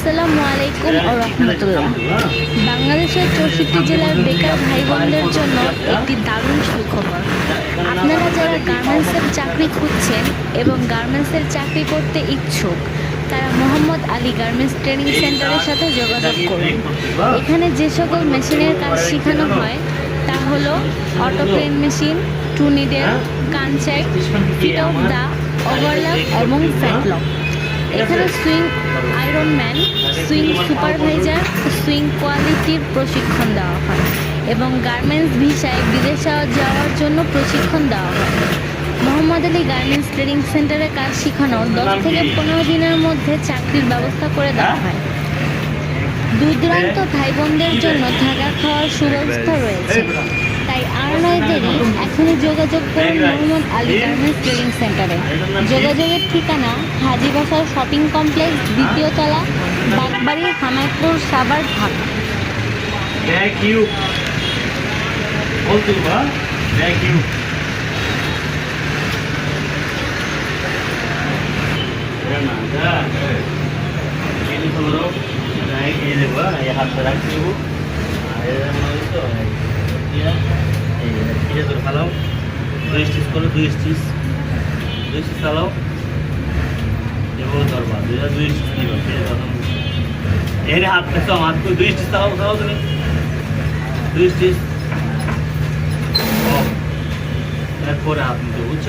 আসসালামু আলাইকুম ও রহমতুল্লাহ। বাংলাদেশের চৌষট্টি জেলার বেকার ভাই বোনদের জন্য একটি দারুণ সুখবর। আপনারা যারা গার্মেন্টসের চাকরি খুঁজছেন এবং গার্মেন্টসের চাকরি করতে ইচ্ছুক, তারা মোহাম্মদ আলী গার্মেন্টস ট্রেনিং সেন্টারের সাথে যোগাযোগ করুন। এখানে যে সকল মেশিনের কাজ শেখানো হয়, তা হলো অটোক্রেন মেশিন টু নিডেল কানচেক ফিট অফ দা ওভারলক এবং ফ্যাটলক এখানে sewing iron man sewing supervisor sewing কোয়ালিটির প্রশিক্ষণ দেওয়া হয় এবং গার্মেন্টস ভিসায় বিদেশে যাওয়ার জন্য প্রশিক্ষণ দেওয়া হয়। মোহাম্মদ আলী গার্মেন্টস ট্রেনিং সেন্টারে কাজ শেখানোর দশ থেকে পনেরো দিনের মধ্যে চাকরির ব্যবস্থা করে দেওয়া হয়। দূর দূরান্ত ভাই বোনদের জন্য থাকা খাওয়ার সুব্যবস্থা রয়েছে। আর এখনই যোগাযোগ করুন মোহাম্মদ আলী গার্মেন্টস ট্রেনিং সেন্টারে। যোগাযোগের ঠিকানা হাজিবাসার শপিং কমপ্লেক্স দ্বিতীয় তলা বাগবাড়ি হামায়পুর সাবার ঢাকা। থ্যাংক ইউ এই এই তোর ফালাও। দুই স্টিচ করো, দুই স্টিচ দুই স্টিচ ফালাও। এবং ধরবা। দুই দুই স্টিচ দিবা এর হাত পেছো হাত করে দুই স্টিচ ফালাও ফালাও তুমি। দুই স্টিচ এরপরে হাত নিতে বুঝছ?